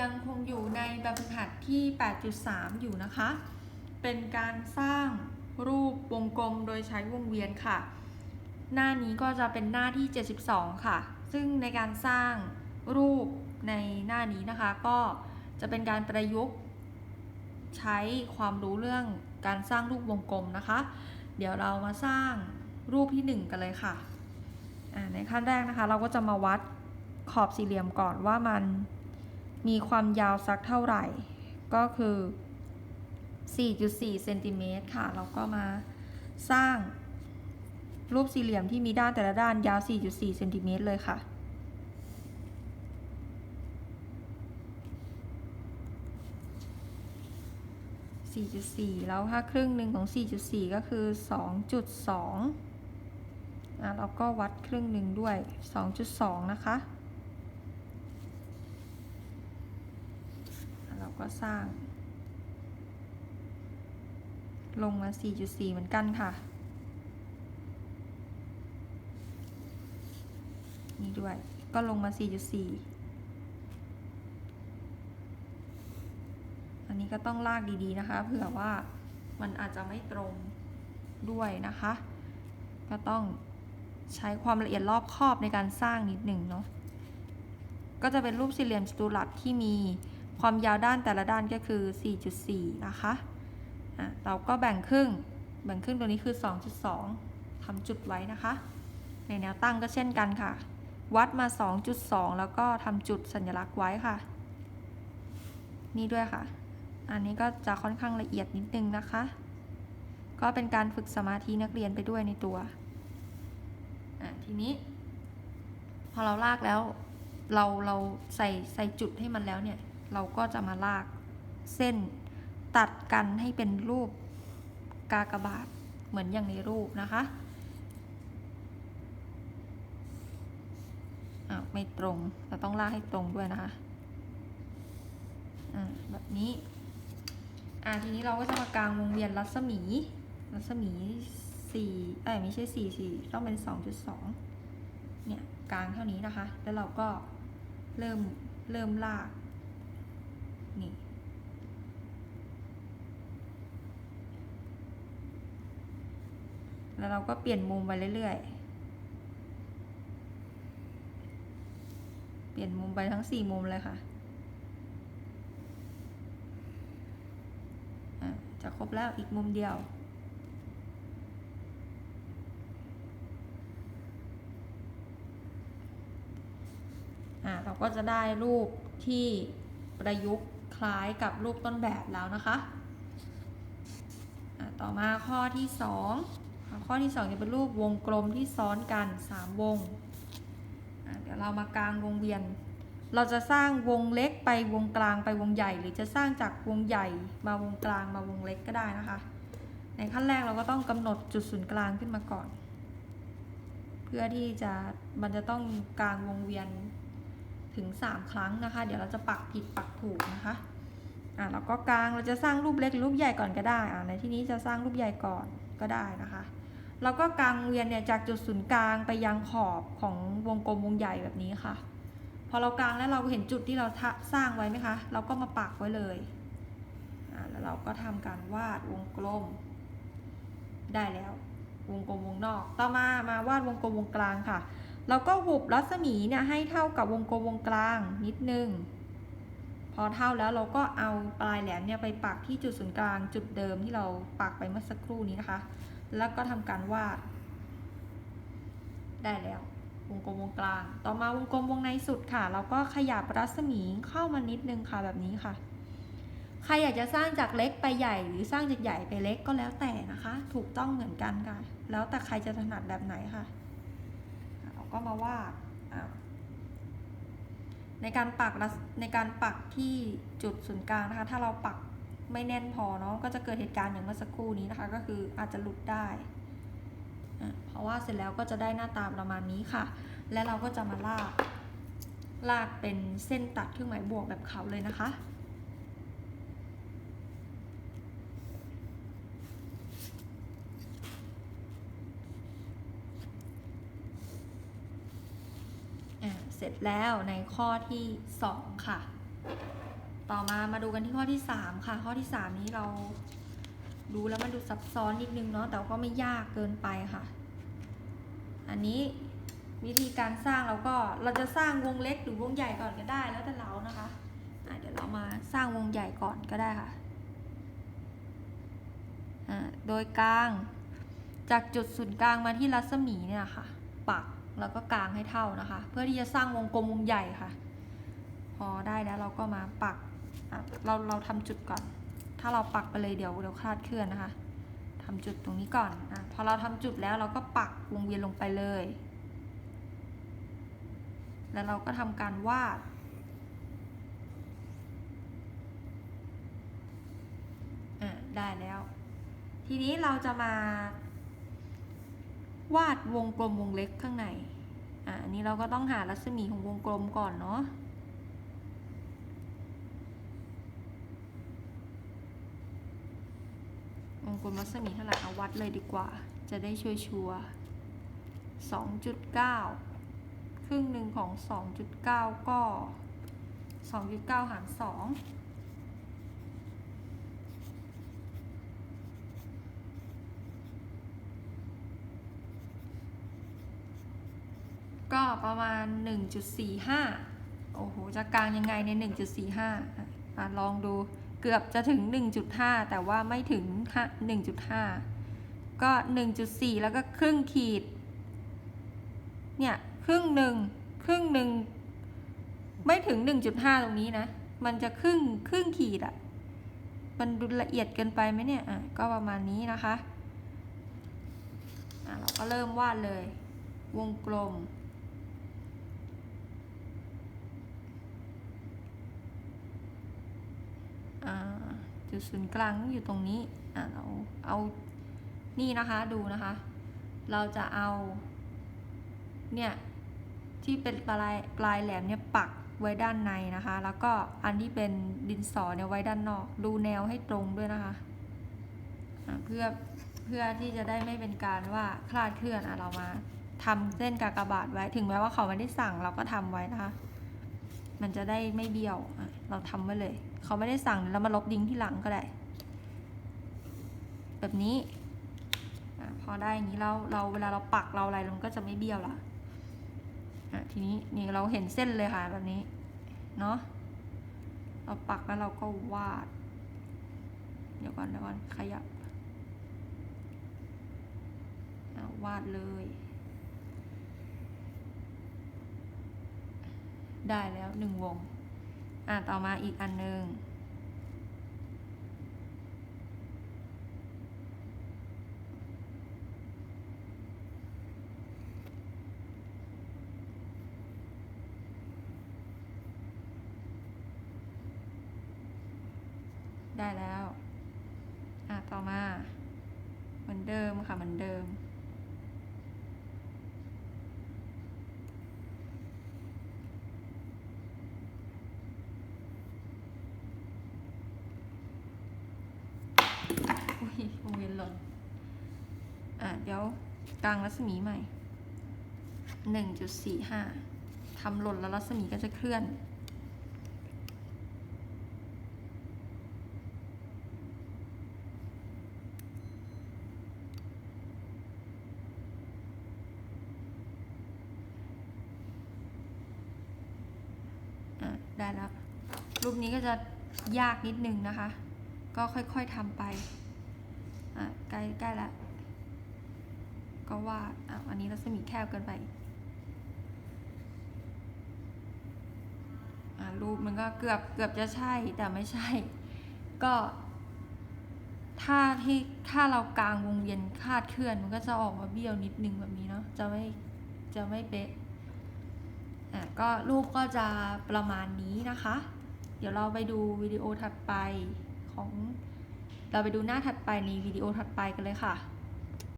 ยังคงอยู่ในแบบฝึกหัดที่ 8.3 อยู่นะคะ เป็นการสร้างรูปวงกลมโดยใช้วงเวียนค่ะ หน้านี้ก็จะเป็นหน้าที่ 72 ค่ะ ซึ่งในการสร้างรูปในหน้านี้นะคะ ก็จะเป็นการประยุกต์ ใช้ความรู้เรื่องการสร้างรูปวงกลมนะคะ เดี๋ยวเรามาสร้างรูปที่ 1 กันเลยค่ะในขั้นแรกนะคะ เราก็จะมาวัดขอบสี่เหลี่ยมก่อนว่ามัน มีความยาวสักเท่าไหร่ ก็คือ 4.4 เซนติเมตรค่ะ เราก็มาสร้างรูปสี่เหลี่ยมที่มีด้านแต่ละด้านยาว 4.4 เซนติเมตรเลยค่ะ 4.4 แล้วถ้าครึ่งหนึ่งของ 4.4 ก็คือ 2.2อะเราก็วัดครึ่งหนึ่งด้วย 2.2 นะคะอะเรา ก็สร้าง ลงมา 4.4 เหมือนกันค่ะ นี่ด้วยก็ลงมา 4.4 อันนี้ก็ต้องลากดีๆนะคะ เผื่อว่ามันอาจจะไม่ตรงด้วยนะคะ ก็ต้องใช้ความละเอียดรอบคอบในการสร้างนิดหนึ่งเนาะก็จะเป็นรูปสี่เหลี่ยมจัตุรัสที่มี ความยาวด้านแต่ละด้านก็คือ 4.4 นะคะอะเราก็แบ่งครึ่ง แบ่งครึ่งตัวนี้คือ 2.2ทำจุดไว้นะคะ ในแนวตั้งก็เช่นกันค่ะ วัดมา 2.2 แล้วก็ทำจุดสัญลักษณ์ไว้ค่ะ นี่ด้วยค่ะ อันนี้ก็จะค่อนข้างละเอียดนิดนึงนะคะ ก็เป็นการฝึกสมาธินักเรียนไปด้วยในตัว ทีนี้ พอเราลากแล้ว เราเราใส่ใส่จุดให้มันแล้วเนี่ย เราก็จะมาลากเส้นตัดกันให้เป็นรูปกากบาทเหมือนอย่างในรูปนะคะอะไม่ตรง เราต้องลากให้ตรงด้วยนะคะอะแบบนี้ อะทีนี้เราก็จะมากางวงเวียนรัศมี รัศมีสี่เอ้ยไม่ใช่สี่สี่ต้องเป็นสองจุดสองเนี่ยกลางเท่านี้นะคะ แล้วเราก็เริ่มเริ่มลาก นี่ แล้วเราก็เปลี่ยนมุมไปเรื่อยๆ เปลี่ยนมุมไปทั้งสี่มุมเลยค่ะจะครบแล้วอีกมุมเดียวอะเราก็จะได้รูปที่ประยุกต์ ล้ายกับรูปต้นแบบแล้วนะคะต่อมาข้อที่สองข้อที่สองจะเป็นรูปวงกลมที่ซ้อนกันสามวง เดี๋ยวเรามากางวงเวียน เราจะสร้างวงเล็กไปวงกลางไปวงใหญ่ หรือจะสร้างจากวงใหญ่มาวงกลางมาวงเล็กก็ได้นะคะ ในขั้นแรกเราก็ต้องกำหนดจุดศูนย์กลางขึ้นมาก่อน เพื่อที่จะมันจะต้องกลางวงเวียนถึง 3 ครั้งนะคะ เดี๋ยวเราจะปักผิดปักถูกนะคะ อะแล้วก็กลางเราจะสร้างรูปเล็กรูปใหญ่ก่อนก็ได้อะในที่นี้จะสร้างรูปใหญ่ก่อนก็ได้นะคะแล้วก็กลางเวียนเนี่ยจากจุดศูนย์กลางไปยังขอบของวงกลมวงใหญ่แบบนี้ค่ะ พอเรากลางแล้วเราเห็นจุดที่เราสร้างไว้ไหมคะ เราก็มาปักไว้เลยอ่าแล้วเราก็ทำการวาดวงกลม ได้แล้ว วงกลมวงนอก ต่อมามาวาดวงกลมวงกลางค่ะ เราก็หุบรัศมีเนี่ยให้เท่ากับวงกลมวงกลางนิดนึง พอเท่าแล้วเราก็เอาปลายแหลมเนี่ยไปปักที่จุดศูนย์กลางจุดเดิมที่เราปักไปเมื่อสักครู่นี้นะคะ แล้วก็ทำการวาด ได้แล้ว วงกลมวงกลาง ต่อมาวงกลมวงในสุดค่ะ เราก็ขยับรัศมีเข้ามานิดนึงค่ะแบบนี้ค่ะ ใครอยากจะสร้างจากเล็กไปใหญ่หรือสร้างจากใหญ่ไปเล็กก็แล้วแต่นะคะ ถูกต้องเหมือนกันค่ะ แล้วแต่ใครจะถนัดแบบไหนค่ะเราก็มาวาดอะ ในการปักรัศในการปักที่จุดศูนย์กลางนะคะ ถ้าเราปักไม่แน่นพอเนาะก็จะเกิดเหตุการณ์อย่างเมื่อสักครู่นี้นะคะ ก็คืออาจจะหลุดได้ เพราะว่าเสร็จแล้วก็จะได้หน้าตาประมาณนี้ค่ะ และเราก็จะมาลากลากเป็นเส้นตัดเครื่องหมายบวกแบบเขาเลยนะคะ อะเส ร็จแล้วในข้อที่ 2 ค่ะ ต่อมามาดูกันที่ข้อที่สามค่ะ ข้อที่สามนี้เราดูแล้วมันดูซับซ้อนนิดนึงเนาะแต่ก็ไม่ยากเกินไปค่ะ อันนี้วิธีการสร้างเราก็เราจะสร้างวงเล็กหรือวงใหญ่ก่อนก็ได้แล้วแต่เรานะคะะเดี๋ยวเรามาสร้างวงใหญ่ก่อนก็ได้ค่ะโดยกลางจากจุดศูนย์กลางมาที่รัศมีเนี่ยค่ะปัก แล้วก็กลางให้เท่านะคะ เพื่อที่จะสร้างวงกลมวงใหญ่ค่ะ พอได้แล้วเราก็มาปักเราเราทำจุดก่อน ถ้าเราปักไปเลยเดี๋ยวเดี๋ยวคลาดเคลื่อนนะคะทำจุดตรงนี้ก่อนอะพอเราทำจุดแล้วเราก็ปักวงเวียนลงไปเลย แล้วเราก็ทำการวาดอะได้แล้ว ทีนี้เราจะมา วาดวงกลมวงเล็กข้างใน อะนนี้เราก็ต้องหารัศมีของวงกลมก่อนเนาะวงกลมรัศมีเท่าไหร่เอาวัดเลยดีกว่า จะได้ชัวชัวสองจุดเก้าครึ่งหนึ่งของสองจุดเก้าก็สองจุดเก้าหารสอง ประมาณ 1.45 โอ้โห จะกลางยังไงใน 1.45อะอะลองดูเกือบจะถึง 1.5 แต่ว่าไม่ถึง 1.5 ก็ 1.4 แล้วก็ครึ่งขีด เนี่ย ครึ่งหนึ่งครึ่งหนึ่งไม่ถึง 1.5 ตรงนี้นะ มันจะครึ่งครึ่งขีดอะมันดูละเอียดเกินไปไหมเนี่ย อะ ก็ประมาณนี้นะคะ อะ เราก็เริ่มวาดเลย วงกลม อ่า จุดศูนย์กลางอยู่ตรงนี้อ่าเราเอานี่นะคะดูนะคะ เราจะเอา เนี่ยที่เป็นปลายปลายแหลมเนี่ยปักไว้ด้านในนะคะ แล้วก็อันที่เป็นดินสอเนี่ยไว้ด้านนอก ดูแนวให้ตรงด้วยนะคะเพื่อเพื่อที่จะได้ไม่เป็นการว่าคลาดเคลื่อนอะเรามาทำเส้นกากบาทไว้ถึงแม้ว่าเขาไม่ได้สั่งเราก็ทำไว้นะคะ มันจะได้ไม่เบี้ยวเราทำไว้เลย เขาไม่ได้สั่งเรามาลบดิ้งที่หลังก็ได้ แบบนี้อพอได้อย่างนี้เราเราเวลาเราปักเราอะไรมันก็จะไม่เบี้ยวละทีนี้นี่เราเห็นเส้นเลยค่ะแบบนี้เนาะเราปักแล้วเราก็วาด เดี๋ยวก่อนเดี๋ยวก่อนขยับวาดเลย ได้แล้วหนึ่งวง อะต่อมาอีกอันหนึ่งได้แล้ว อะ ต่อมา เหมือนเดิมค่ะ เหมือนเดิม อุ้ยวงเวียนหล่น อะ เดี๋ยวกลางรัศมีใหม่หนึ่งจุดสี่ห้าทำหล่นแล้วรัศมีก็จะเคลื่อนอะได้แล้ว รูปนี้ก็จะยากนิดนึงนะคะ ก็ค่อยๆทำไป อะ ใกล้ใกล้ละ ก็วาดอะอันนี้รัศมีแคบเกินไปอะรูปมันก็เกือบเกือบจะใช่แต่ไม่ใช่ ก็ถ้าที่ถ้าเรากลางวงเวียนคาดเคลื่อนมันก็จะออกมาเบี้ยวนิดนึงแบบนี้เนาะจะไม่จะไม่เป๊ะอะก็รูปก็จะประมาณนี้นะคะ เดี๋ยวเราไปดูวิดีโอถัดไปของเราไปดูหน้าถัดไปในวิดีโอถัดไปกันเลยค่ะ